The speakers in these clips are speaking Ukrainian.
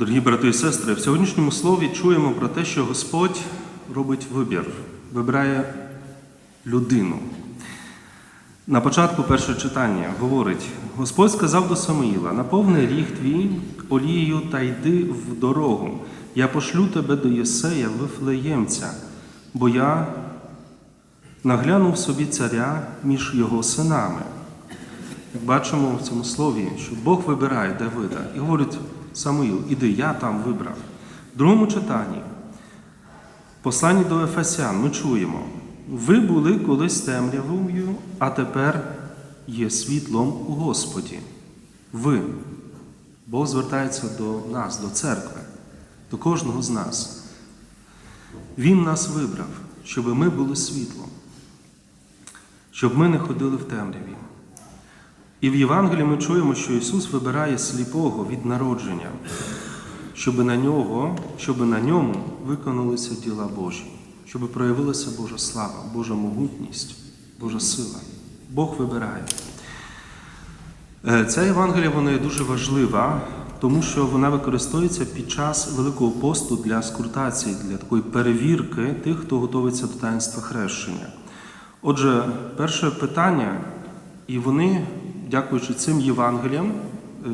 Дорогі брати і сестри, в сьогоднішньому слові чуємо про те, що Господь робить вибір, вибирає людину. На початку першого читання говорить: Господь сказав до Самуїла: наповни ріг твій олією та йди в дорогу. Я пошлю тебе до Єсея, Вифлеємця, бо я наглянув собі царя між його синами. Як бачимо в цьому слові, що Бог вибирає Давида і говорить Самуїл, іди, я там вибрав. В другому читанні, посланні до Ефесян, ми чуємо, ви були колись темрявою, а тепер є світлом у Господі. Ви. Бог звертається до нас, до церкви, до кожного з нас. Він нас вибрав, щоб ми були світлом, щоб ми не ходили в темряві. І в Євангелії ми чуємо, що Ісус вибирає сліпого від народження, щоб на нього, щоб на ньому виконалися діла Божі, щоб проявилася Божа слава, Божа могутність, Божа сила. Бог вибирає. Е, Ця Євангелія вона є дуже важлива, тому що вона використовується під час Великого посту для скрутації, для такої перевірки тих, хто готується до таїнства хрещення. Отже, перше питання, і вони, дякуючи цим Євангеліям, е,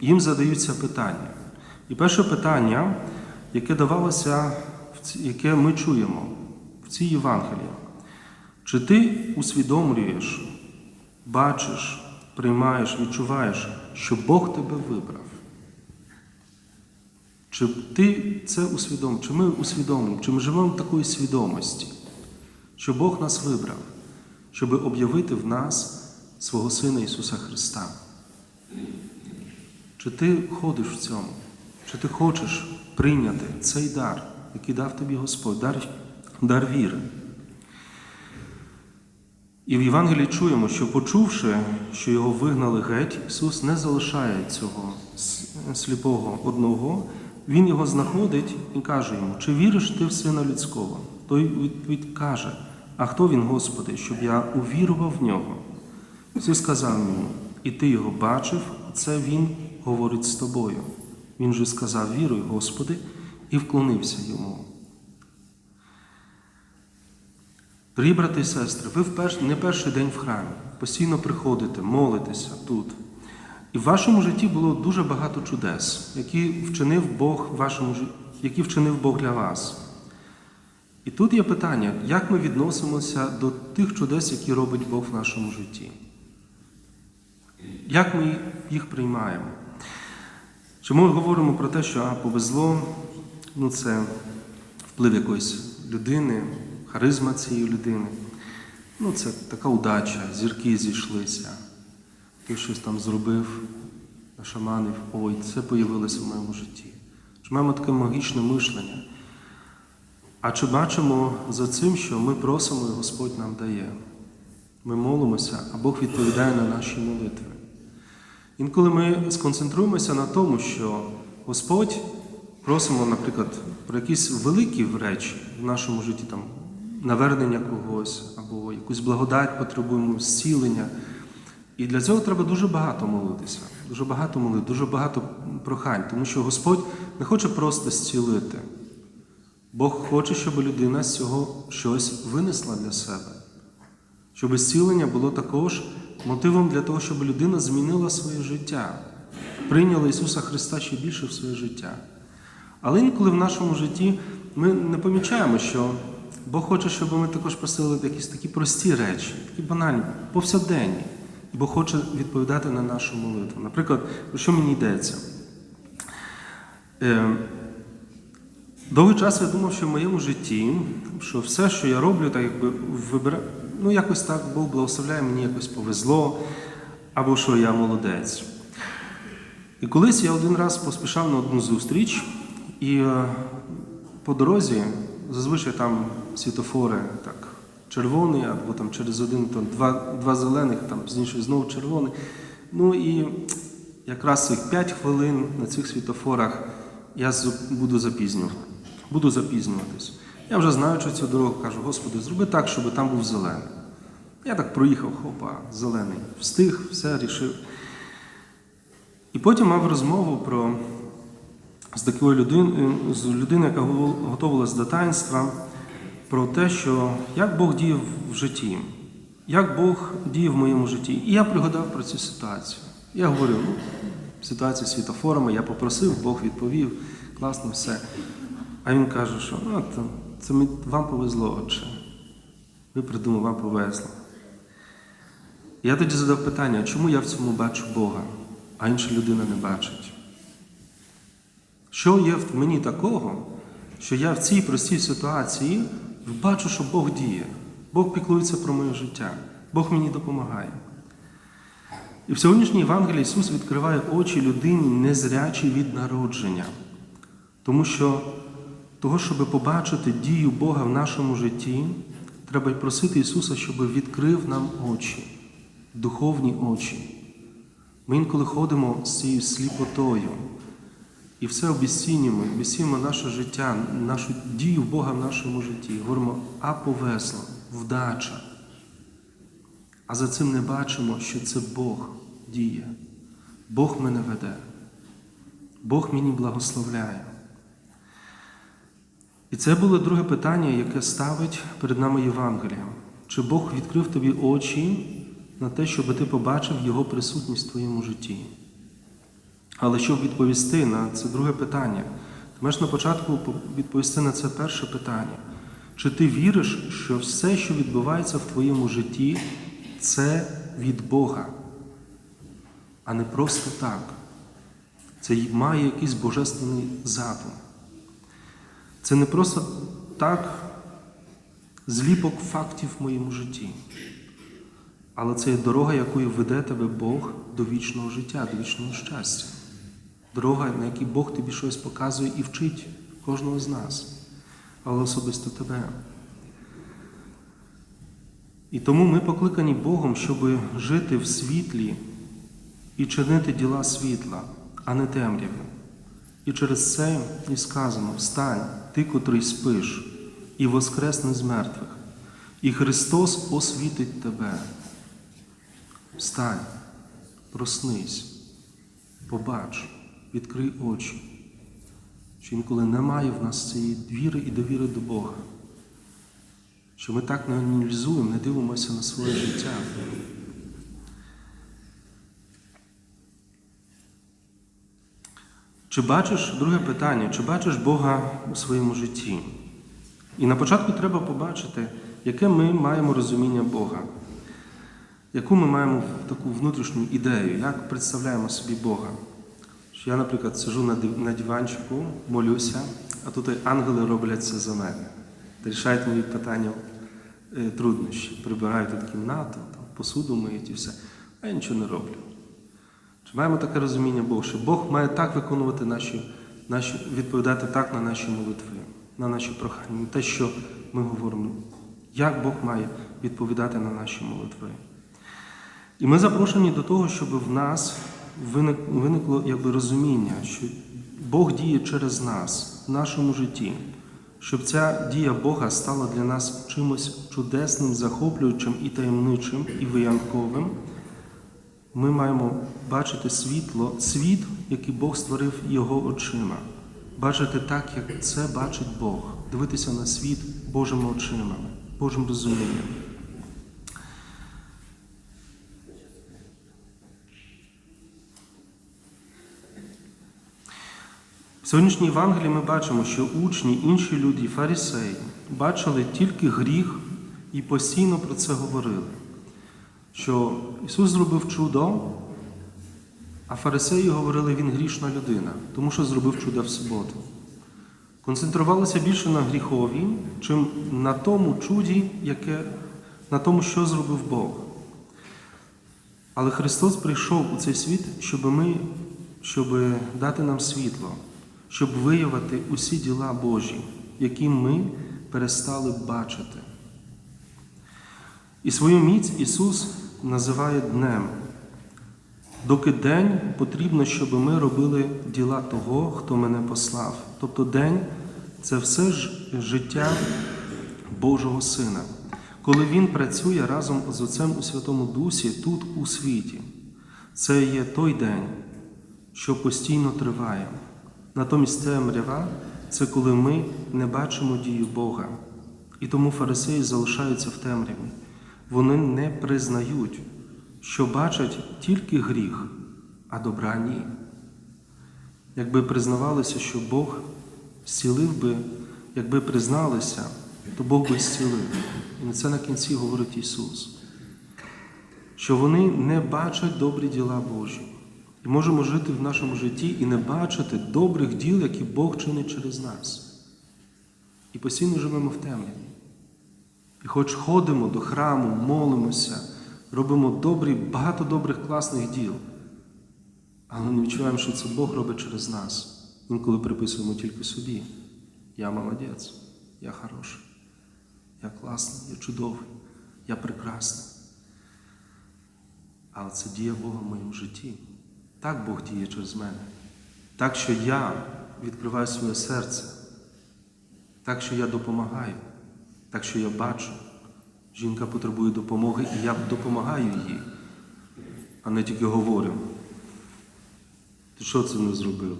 їм задаються питання. І перше питання, яке давалося, яке ми чуємо в цій Євангелії, чи ти усвідомлюєш, бачиш, приймаєш, відчуваєш, що Бог тебе вибрав? Чи ти це усвідомив, чи ми усвідомлюємо, чи ми живемо в такої свідомості, що Бог нас вибрав, щоб об'явити в нас свого Сина Ісуса Христа? Чи ти ходиш в цьому? Чи ти хочеш прийняти цей дар, який дав тобі Господь, дар, дар віри? І в Євангелії чуємо, що почувши, що його вигнали геть, Ісус не залишає цього сліпого одного, Він його знаходить і каже йому, чи віриш ти в Сина Людського? Той відповідь каже, а хто він, Господи, щоб я увірував в нього? Ісус сказав йому, і ти його бачив, це Він говорить з тобою. Він же сказав, віруй, Господи, і вклонився йому. Дорогі брати і сестри, ви не перший день в храмі, постійно приходите, молитеся тут. І в вашому житті було дуже багато чудес, які вчинив Бог вашому які вчинив Бог для вас. І тут є питання, як ми відносимося до тих чудес, які робить Бог в нашому житті? Як ми їх приймаємо? Чи ми говоримо про те, що а, повезло, ну це вплив якоїсь людини, харизма цієї людини. Ну, це така удача, зірки зійшлися. Ти щось там зробив, нашаманив, ой, це появилося в моєму житті. Чи маємо таке магічне мишлення? А чи бачимо за цим, що ми просимо і Господь нам дає? Ми молимося, а Бог відповідає на наші молитви. Інколи ми сконцентруємося на тому, що Господь просимо, наприклад, про якісь великі речі в нашому житті, там, навернення когось, або якусь благодать потребуємо, зцілення. І для цього треба дуже багато молитися, дуже багато молити, дуже багато прохань, тому що Господь не хоче просто зцілити. Бог хоче, щоб людина з цього щось винесла для себе. Щоб зцілення було також мотивом для того, щоб людина змінила своє життя, прийняла Ісуса Христа ще більше в своє життя. Але інколи в нашому житті ми не помічаємо, що Бог хоче, щоб ми також просили якісь такі прості речі, такі банальні, повсякденні. І Бог хоче відповідати на нашу молитву. Наприклад, про що мені йдеться? Е, Довгий час я думав, що в моєму житті, що все, що я роблю, так якби вибира... ну якось так Бог благословляє, мені якось повезло, або що я молодець. І колись я один раз поспішав на одну зустріч, і е, по дорозі зазвичай там світофори так, червоний, або там через один то два, два зелених, там пізніше знову червоний. Ну і якраз цих 5 хвилин на цих світофорах я буду запізнювати. Буду запізнюватись. Я вже знаючи цю дорогу, кажу, Господи, зроби так, щоб там був зелений. Я так проїхав, хопа, зелений. Встиг, все рішив. І потім мав розмову про з такою людиною, з людиною, яка готувалась до таїнства, про те, що як Бог діє в житті, як Бог діє в моєму житті. І я пригадав про цю ситуацію. Я говорю, ну, ситуація світофорами, я попросив, Бог відповів, класно все. А він каже, що ну, то, це вам повезло, отче. Ви придумали, вам повезло. Я тоді задав питання, чому я в цьому бачу Бога, а інша людина не бачить? Що є в мені такого, що я в цій простій ситуації бачу, що Бог діє, Бог піклується про моє життя, Бог мені допомагає. І в сьогоднішній Євангелії Ісус відкриває очі людині незрячій від народження, тому що того, щоб побачити дію Бога в нашому житті, треба й просити Ісуса, щоб відкрив нам очі, духовні очі. Ми інколи ходимо з цією сліпотою і все обіцінюємо, обіцінюємо наше життя, нашу дію Бога в нашому житті. Говоримо, а повесло, вдача. А за цим не бачимо, що це Бог діє. Бог мене веде, Бог мені благословляє. І це було друге питання, яке ставить перед нами Євангелія. Чи Бог відкрив тобі очі на те, щоб ти побачив Його присутність в твоєму житті? Але щоб відповісти на це друге питання, ти маєш на початку відповісти на це перше питання. Чи ти віриш, що все, що відбувається в твоєму житті, це від Бога, а не просто так? Це має якийсь божественний задум. Це не просто так зліпок фактів в моєму житті, але це є дорога, якою веде тебе Бог до вічного життя, до вічного щастя. Дорога, на якій Бог тобі щось показує і вчить кожного з нас, але особисто тебе. І тому ми покликані Богом, щоб жити в світлі і чинити діла світла, а не темряви. І через це і сказано: Встань, ти, котрий спиш, і воскресне з мертвих, і Христос освітить тебе. Встань, проснись, побач, відкрий очі, що інколи немає в нас цієї віри і довіри до Бога, що ми так не аналізуємо, не дивимося на своє життя. Чи бачиш друге питання, чи бачиш Бога у своєму житті? І на початку треба побачити, яке ми маємо розуміння Бога, яку ми маємо таку внутрішню ідею, як представляємо собі Бога. Я, наприклад, сижу на диванчику, молюся, а тут ангели роблять це за мене, рішають мої питання труднощі, прибирають тут кімнату, посуду миють і все, а я нічого не роблю. Чи маємо таке розуміння Бога, що Бог має так виконувати наші, наші, відповідати так на наші молитви, на наші прохання, на те, що ми говоримо, як Бог має відповідати на наші молитви. І ми запрошені до того, щоб в нас виникло якби, розуміння, що Бог діє через нас в нашому житті, щоб ця дія Бога стала для нас чимось чудесним, захоплюючим і таємничим, і виянковим ми маємо бачити світло, світ, який Бог створив його очима, бачити так, як це бачить Бог, дивитися на світ Божими очима, Божим розумінням. В сьогоднішній Євангелії ми бачимо, що учні, інші люди, фарисеї, бачили тільки гріх і постійно про це говорили що Ісус зробив чудо, а фарисеї говорили, Він грішна людина, тому що зробив чудо в суботу. Концентрувалися більше на гріхові, чим на тому чуді, яке, на тому, що зробив Бог. Але Христос прийшов у цей світ, щоб ми, щоб дати нам світло, щоб виявити усі діла Божі, які ми перестали бачити. І свою міць Ісус називає днем. Доки день потрібно, щоб ми робили діла того, хто мене послав. Тобто день це все ж життя Божого Сина, коли Він працює разом з Отцем у Святому Дусі тут, у світі. Це є той день, що постійно триває. Натомість темрява це коли ми не бачимо дію Бога. І тому фарисеї залишаються в темряві. Вони не признають, що бачать тільки гріх, а добра ні. Якби признавалися, що Бог зцілив би, якби призналися, то Бог би зцілив. І на це на кінці говорить Ісус. Що вони не бачать добрі діла Божі. І можемо жити в нашому житті і не бачити добрих діл, які Бог чинить через нас. І постійно живемо в темряві. І хоч ходимо до храму, молимося, робимо добрі, багато добрих класних діл, але не відчуваємо, що це Бог робить через нас. Інколи приписуємо тільки собі. Я молодець, я хороший, я класний, я чудовий, я прекрасний. Але це дія Бога в моєму житті. Так Бог діє через мене. Так, що я відкриваю своє серце, так, що я допомагаю, так, що я бачу, жінка потребує допомоги, і я допомагаю їй, а не тільки говорю. Ти що це не зробив?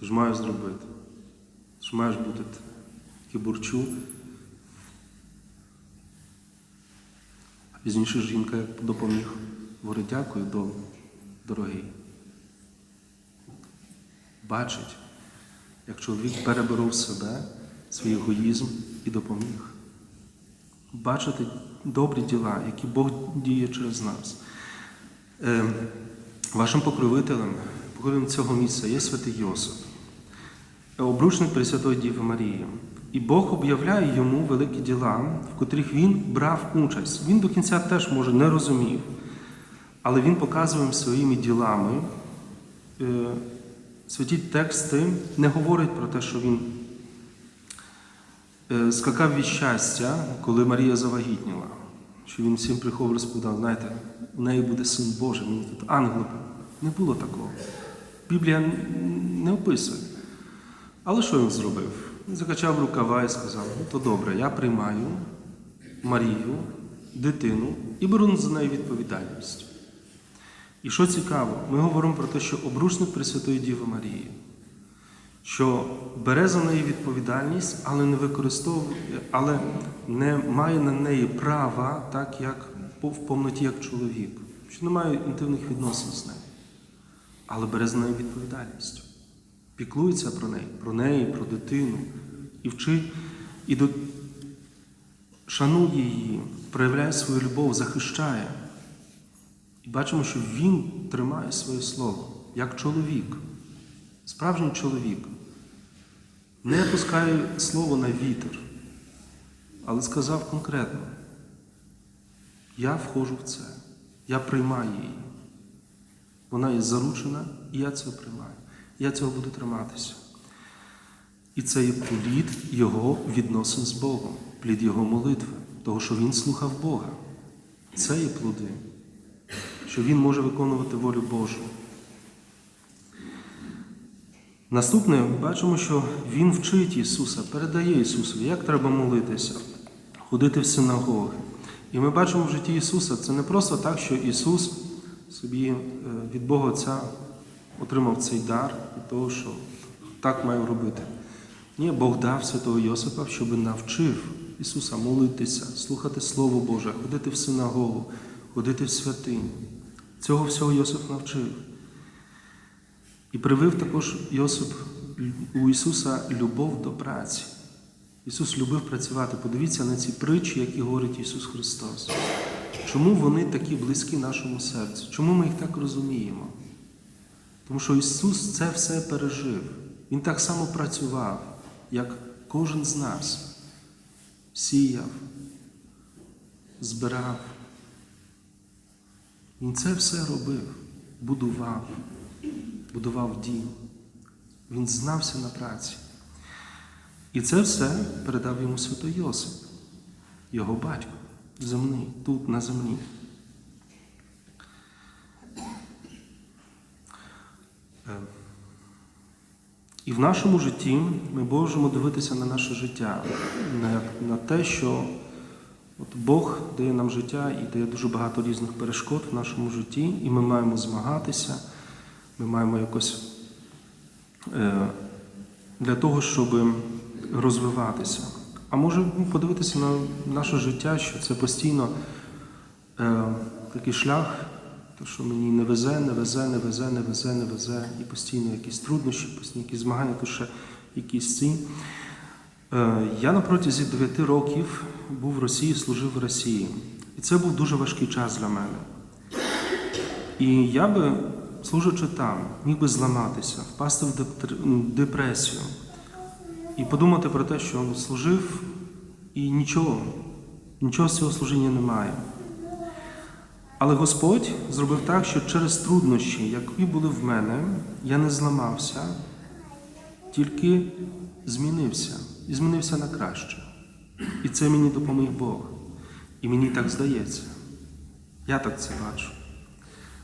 Ти ж маєш зробити. Ти ж маєш бути кібурчу. А пізніше жінка допоміг. Говорить, дякую, до- дорогий. Бачить, як чоловік переборов себе, свій егоїзм і допоміг. Бачити добрі діла, які Бог діє через нас. Е, вашим покровителем, покровителем цього місця є святий Йосип, обручник Пресвятої Діви Марії. І Бог об'являє йому великі діла, в котрих він брав участь. Він до кінця теж, може, не розумів, але він показує своїми ділами. Е, Святі тексти не говорять про те, що він скакав від щастя, коли Марія завагітніла. Що він всім приходив розповідав, знаєте, у неї буде син Божий, мені тут ангел. Не було такого. Біблія не описує. Але що він зробив? Він закачав рукава і сказав: ну то добре, я приймаю Марію, дитину і беру за неї відповідальність. І що цікаво, ми говоримо про те, що обручник Пресвятої Діви Марії, що бере за неї відповідальність, але не використовує, але не має на неї права, так як в повноті як чоловік, що не має інтимних відносин з нею, але бере за неї відповідальність, піклується про неї, про неї, про дитину, і вчить, і до... шанує її, проявляє свою любов, захищає. І бачимо, що він тримає своє слово як чоловік, справжній чоловік. Не опускає слово на вітер, але сказав конкретно: я входжу в це, я приймаю її. Вона є заручена, і я це приймаю. Я цього буду триматися. І це є плід його відносин з Богом, плід його молитви, того, що він слухав Бога. Це є плоди що він може виконувати волю Божу. Наступне, бачимо, що Він вчить Ісуса, передає Ісусу, як треба молитися, ходити в синагоги. І ми бачимо в житті Ісуса, це не просто так, що Ісус собі е, від Бога Отця отримав цей дар від того, що так має робити. Ні, Бог дав святого Йосипа, щоб навчив Ісуса молитися, слухати Слово Боже, ходити в синагогу, ходити в святиню. Цього всього Йосип навчив. І привив також Йосип у Ісуса любов до праці. Ісус любив працювати. Подивіться на ці притчі, які говорить Ісус Христос. Чому вони такі близькі нашому серцю? Чому ми їх так розуміємо? Тому що Ісус це все пережив. Він так само працював, як кожен з нас. Сіяв, збирав. Він це все робив, будував, будував дім. Він знався на праці. І це все передав йому святий Йосип, його батько, земний, тут, на землі. Е, І в нашому житті ми можемо дивитися на наше життя, на, на те, що От Бог дає нам життя і дає дуже багато різних перешкод в нашому житті, і ми маємо змагатися, ми маємо якось е, для того, щоб розвиватися. А може ну, подивитися на наше життя, що це постійно е, такий шлях, що мені не везе, не везе, не везе, не везе, не везе, і постійно якісь труднощі, постійно якісь змагання, то ще якісь ці. Е, Я на протязі 9 років був в Росії, служив в Росії. І це був дуже важкий час для мене. І я би, служачи там, міг би зламатися, впасти в депресію і подумати про те, що служив і нічого, нічого з цього служіння немає. Але Господь зробив так, що через труднощі, які були в мене, я не зламався, тільки змінився і змінився на краще. І це мені допоміг Бог. І мені так здається. Я так це бачу.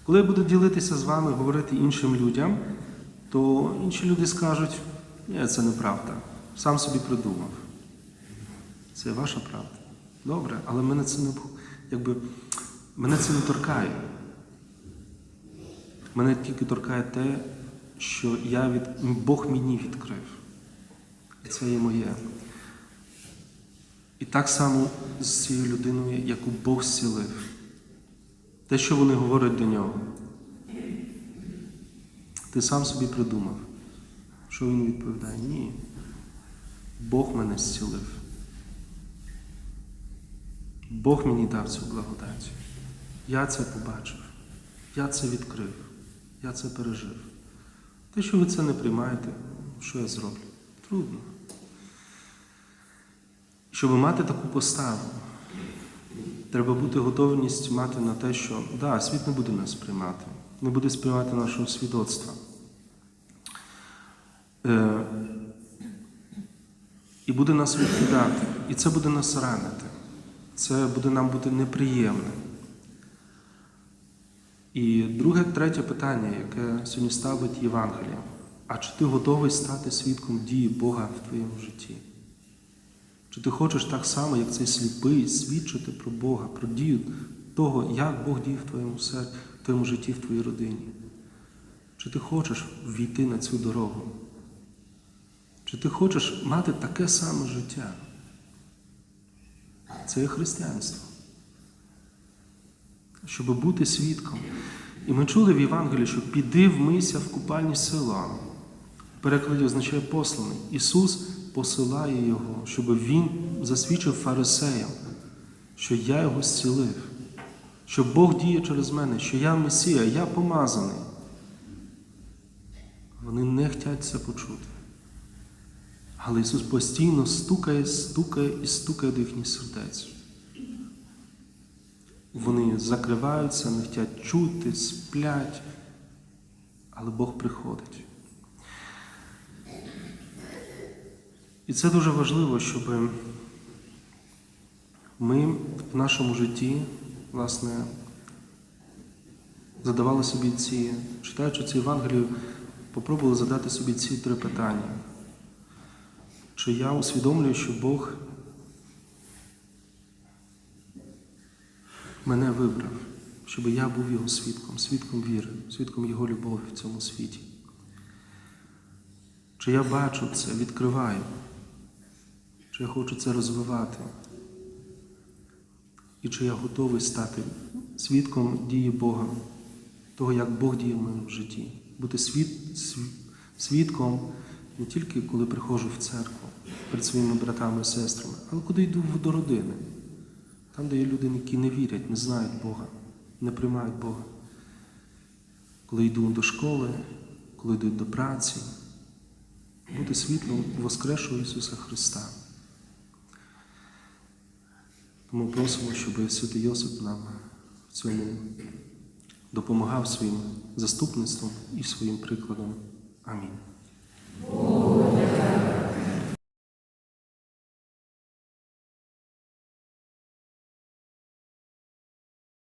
Коли я буду ділитися з вами, говорити іншим людям, то інші люди скажуть, ні, це неправда. Сам собі придумав. Це ваша правда. Добре, але мене це не якби, мене це не торкає. Мене тільки торкає те, що я від, Бог мені відкрив. І це є моє. І так само з цією людиною, яку Бог зцілив. Те, що вони говорять до нього. Ти сам собі придумав. Що він відповідає? Ні. Бог мене зцілив. Бог мені дав цю благодать. Я це побачив. Я це відкрив. Я це пережив. Те, що ви це не приймаєте, що я зроблю? Трудно. Щоб мати таку поставу, треба бути готовність мати на те, що да, світ не буде нас приймати, не буде сприймати нашого свідоцтва. Е, і буде нас відкидати, і це буде нас ранити. Це буде нам бути неприємним. І друге, третє питання, яке сьогодні ставить Євангелія. А чи ти готовий стати свідком дії Бога в твоєму житті? Чи ти хочеш так само, як цей сліпий, свідчити про Бога, про дію того, як Бог діє в твоєму серці, в твоєму житті, в твоїй родині? Чи ти хочеш війти на цю дорогу? Чи ти хочеш мати таке саме життя? Це є християнство. Щоб бути свідком. І ми чули в Євангелії, що піди вмийся в купальні села. Перекладі означає посланий. Ісус посилає Його, щоб Він засвідчив фарисеям, що я його зцілив, що Бог діє через мене, що я Месія, я помазаний. Вони не хочуть це почути. Але Ісус постійно стукає, стукає і стукає до їхніх сердець. Вони закриваються, не хочуть чути, сплять, але Бог приходить. І це дуже важливо, щоб ми в нашому житті, власне, задавали собі ці, читаючи цю Євангелію, попробували задати собі ці три питання. Чи я усвідомлюю, що Бог мене вибрав, щоб я був його свідком, свідком віри, свідком Його любові в цьому світі? Чи я бачу це, відкриваю? Чи я хочу це розвивати? І чи я готовий стати свідком дії Бога, того, як Бог діє в моєму житті? Бути свід, свідком не тільки коли приходжу в церкву перед своїми братами і сестрами, але коли йду до родини, там, де є люди, які не вірять, не знають Бога, не приймають Бога. Коли йду до школи, коли йду до праці, бути світлом Воскресшого Ісуса Христа. Тому просимо, щоб Святий Йосип нам в цьому допомагав своїм заступництвом і своїм прикладом. Амінь.